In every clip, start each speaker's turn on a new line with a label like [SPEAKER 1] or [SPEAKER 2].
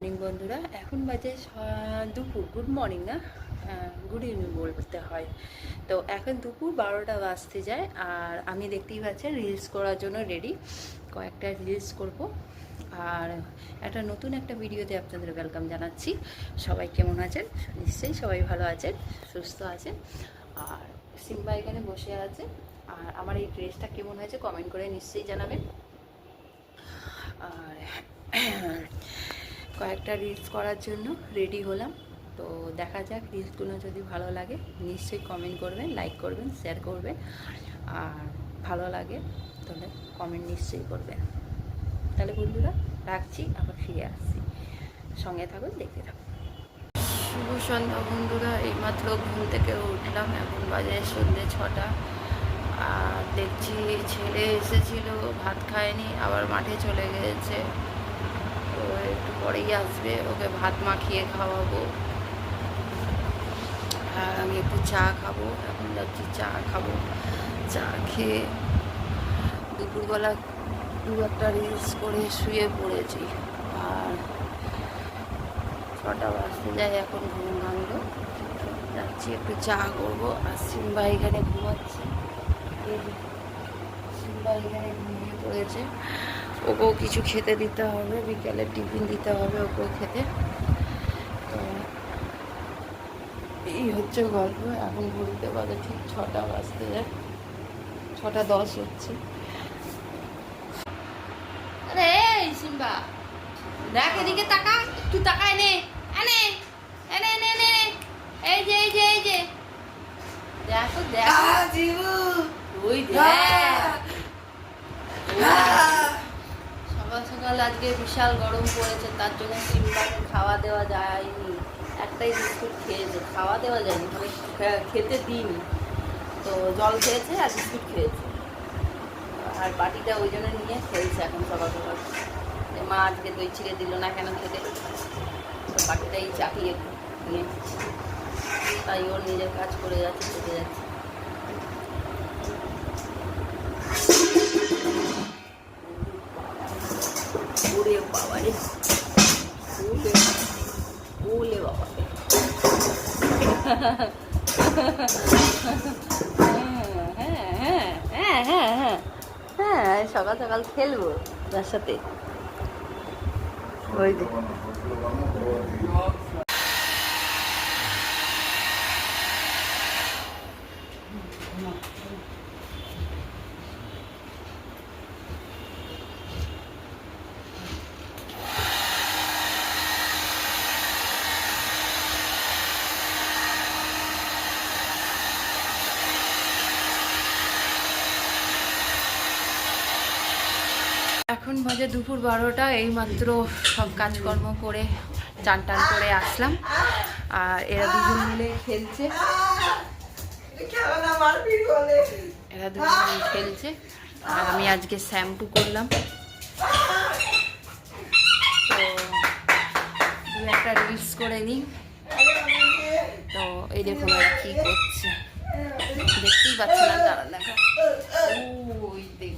[SPEAKER 1] Morning বন্ধুরা। এখন বাজে দুপুর। গুড মর্নিং না? গুড ইভিনিং বলতে হয়। তো এখন দুপুর বারোটা বাজতে যায়, আর আমি দেখতেই পাচ্ছেন রিলস করার জন্য রেডি কয়েকটা রিলস করব। আর একটা নতুন একটা ভিডিওতে আপনাদের ওয়েলকাম জানাচ্ছি। সবাই কেমন আছেন? নিশ্চয়ই সবাই ভালো আছেন, সুস্থ আছেন। আর সিম্বা এখানে বসে আছে। আর আমার এই ড্রেসটা কেমন হয়েছে কমেন্ট করে নিশ্চয়ই জানাবেন। আর কয়েকটা রিলস করার জন্য রেডি হলাম। তো দেখা যাক রিলসগুলো যদি ভালো লাগে, নিশ্চয়ই কমেন্ট করবেন লাইক করবেন শেয়ার করবেন। আর ভালো লাগে, তাহলে কমেন্ট নিশ্চয়ই করবেন। তাহলে বন্ধুরা, রাখছি, আবার ফিরে আসছি। সঙ্গে থাকুন, দেখতে থাকুন। শুভ সন্ধ্যা বন্ধুরা, এইমাত্র ঘুম থেকে উঠলাম, এখন বাজে সন্ধ্যে ছটা। আর দেখছি ছেলে এসেছিল, ভাত খায়নি, আবার মাঠে চলে গেছে। পরেই আসবে, ওকে ভাত মাখিয়ে খাওয়াবো। আর আমি একটু চা খাব, এখন যাচ্ছি চা খাব। চা খেয়ে দুপুরবেলা দু একটা রিলস করে শুয়ে পড়েছি। আর ছটা বাজতে যায়, এখন ঘুম ভাঙলো। যাচ্ছি একটু চা করব, আর সিম্বা এখানে ঘুমাচ্ছে। সিম্বা এখানে ঘুমিয়ে পড়েছে। ওকেও কিছু খেতে দিতে হবে বিকেলে টিফিন দিতে হবে ওকেও খেতে। তো এই হচ্ছে গল্প এখন ঘুরতে বাজে ঠিক ছটা বাজতে যায়। ছটা দশ হচ্ছে। আরে সিম্বা দেখ এদিকে তাকা একটু তাকায় নে। এনে এনে এনে এনে এই যে এই যে এই যে। দেখো দেখ। ওই দেখ। সকাল আজকে বিশাল গরম পড়েছে, তার জন্য সিম্বাকে খাওয়া দেওয়া যায়নি। একটাই বিস্কুট খেয়েছে, খাওয়া দেওয়া যায়নি মানে খেতে দিইনি। তো জল খেয়েছে আর বিস্কুট খেয়েছে। আর বাটিটা ওই জন্য নিয়ে খেয়েছে এখন সকাল সকাল মা আজকে দই ছিঁড়ে দিল না কেন খেতে? তো বাটিটাই চাপিয়ে নিয়ে। তাই ওর নিজের কাজ করে যাচ্ছে খেতে যাচ্ছে। ওরে বাবা রে ওলে ওলে বাবা রে সকাল সকাল খেলব তার সাথে। ওই যে এখন বাজে দুপুর বারোটা, এইমাত্র সব কাজকর্ম করে চান টান করে আসলাম। আর এরা দুজন মিলে খেলছে। এরা দুজন মিলে খেলছে। আর আমি আজকে শ্যাম্পু করলাম। তো দু একটা রিলস করে নিই। তো এই দেখুন আর কি করছে। দেখতেই পাচ্ছি না তারা দেখা। ওই দেখ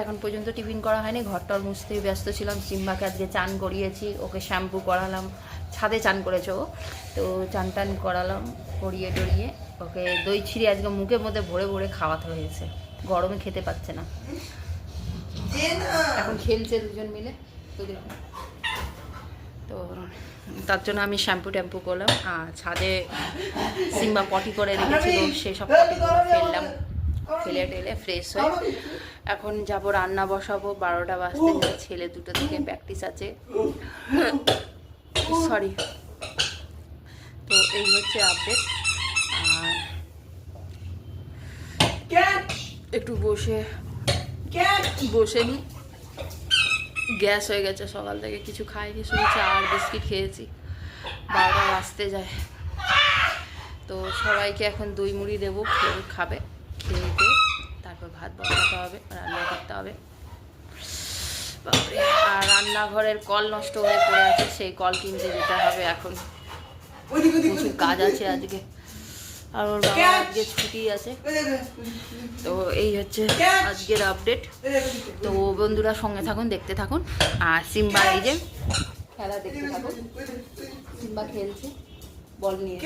[SPEAKER 1] এখন পর্যন্ত টিফিন করা হয়নি ঘরটর মুছতেই ব্যস্ত ছিলাম। সিম্বাকে আজকে চান করিয়েছি ওকে শ্যাম্পু করালাম ছাদে চান করেছে ও। তো চান টান করালাম করিয়ে টরিয়ে ওকে দই ছিঁড়ে আজকে মুখের মধ্যে ভরে ভরে খাওয়াতে হয়েছে। গরমে খেতে পাচ্ছে না। এখন খেলছে দুজন মিলে তো দেখুন। তো তার জন্য আমি শ্যাম্পু ট্যাম্পু করলাম আর ছাদে সিম্বা পটি করে রেখেছিল সেসব করে ফেললাম ফেলে টেলে ফ্রেশ হয়ে। এখন যাব রান্না বসাবো বারোটা বাজতে গেলে ছেলে দুটো থেকে প্র্যাকটিস আছে। সরি তো এই হচ্ছে আপডেট আর একটু বসে বসে নিই গ্যাস হয়ে গেছে সকাল থেকে কিছু খাইনি শুধু চা আর বিস্কিট খেয়েছি। বারোটা বাজতে যায়। তো সবাইকে এখন দই মুড়ি দেবো কেউ খাবে খেয়ে দিয়ে তারপর ভাত বসাতে হবে রান্না করতে হবে। বাপরে আর রান্নাঘরের কল নষ্ট হয়ে পড়ে আছে সেই কল কিনতে যেতে হবে এখন। প্রচুর কাজ আছে আজকে। আর ওর বাবা আজকে ছুটি আছে। তো এই হচ্ছে আজকের আপডেট তো বন্ধুরা সঙ্গে থাকুন দেখতে থাকুন। আর সিম্বা এই যে খেলা দেখতে থাকুন। সিম্বা খেলছে বল নিয়ে।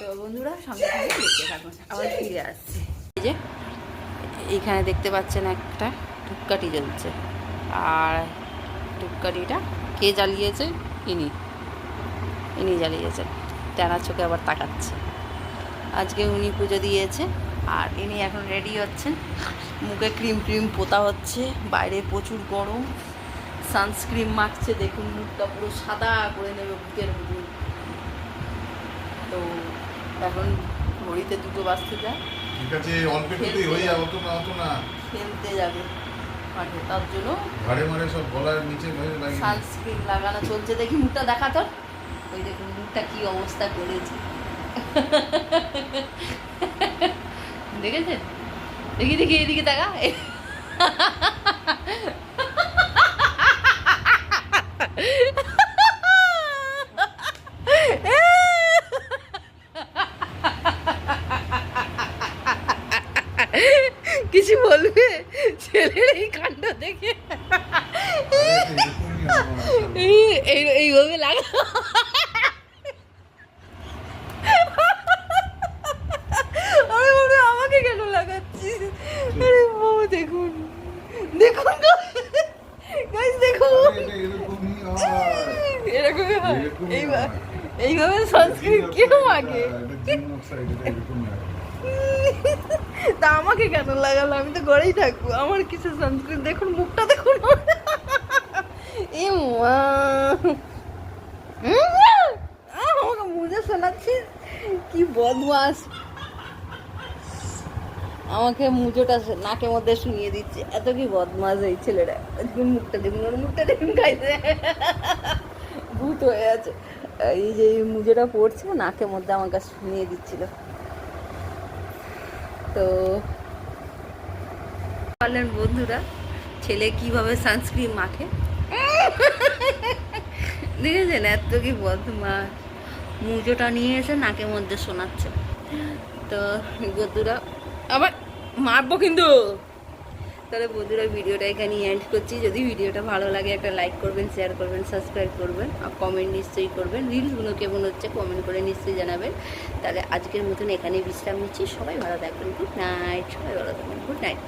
[SPEAKER 1] তো বন্ধুরা সঙ্গে সঙ্গে দেখতে থাকুন। আবার ফিরে আসছে। এই যে এইখানে দেখতে পাচ্ছেন একটা ধূপকাঠি জ্বলছে। আর ধূপকাঠিটা কে জ্বালিয়েছে? ইনি। ইনি জ্বালিয়েছেন। তেনার চোখে আবার তাকাচ্ছে। আজকে উনি পুজো দিয়েছে আর ইনি এখন রেডি হচ্ছেন। মুখে ক্রিম ক্রিম পোতা হচ্ছে বাইরে প্রচুর গরম। সানস্ক্রিন মাখছে দেখুন মুখটা পুরো সাদা করে নেবে বুকের মুখ তো এখন ঘড়িতে দুটো বাজতে যায়।
[SPEAKER 2] ঠিক আছে অল্প একটুতেই হয়ে যাবে অত না অত না।
[SPEAKER 1] খেলতে যাবে মাঠে তার জন্য
[SPEAKER 2] মারে সব গলার নিচে।
[SPEAKER 1] সানস্ক্রিন লাগানো চলছে। দেখি মুখটা দেখা তো ওই দেখুন মুখটা কী অবস্থা করেছে। দেখেছেন? দেখি দেখি এদিকে দেখা কিছু বলবে ছেলের এই কাণ্ড দেখে
[SPEAKER 2] আরে, এরকমই আমার সব।
[SPEAKER 1] এই এই- এইভাবে লাগা আরে বাবা আমাকে কেন লাগাচ্ছিস আরে বাবা দেখুন দেখুন গাইস দেখুন
[SPEAKER 2] এরকমই হয়।
[SPEAKER 1] এইভাবে সানস্ক্রিন কেউ আগে তা আমাকে কেন লাগালো? আমি তো ঘরেই থাকব। আমার কিছু সানস্ক্রিন দেখুন, মুখটা দেখুন। এ আমাকে মুজে শোনাচ্ছিস? কি বদমাস। আমাকে মুজোটা নাকের মধ্যে শুনিয়ে দিচ্ছে। এত কি বদমাস এই ছেলেটা। দেখুন, মুখটা দেখুন, ওর মুখটা দেখুন খাইতে ভূত হয়ে আছে। এই যে এই মুজোটা পড়ছে নাকের মধ্যে আমার কাছে শুনিয়ে দিচ্ছিল। তো পারলেন বন্ধুরা, ছেলে কীভাবে সানস্ক্রিন মাখে? দেখেছেন? এত কি বদমাস মুজোটা নিয়ে এসে নাকের মধ্যে শোনাচ্ছে। তো বন্ধুরা, আবার মারবো কিন্তু। তাহলে বন্ধুরা ভিডিওটা এখানে এন্ড করছি। যদি ভিডিওটা ভালো লাগে, একটা লাইক করবেন শেয়ার করবেন সাবস্ক্রাইব করবেন, আর কমেন্ট নিশ্চয়ই করবেন। রিলসগুলো কেমন হচ্ছে কমেন্ট করে নিশ্চয়ই জানাবেন। তাহলে আজকের মতন এখানে বিশ্রাম নিচ্ছি। সবাই ভালো থাকবেন গুড নাইট সবাই ভালো থাকবেন গুড নাইট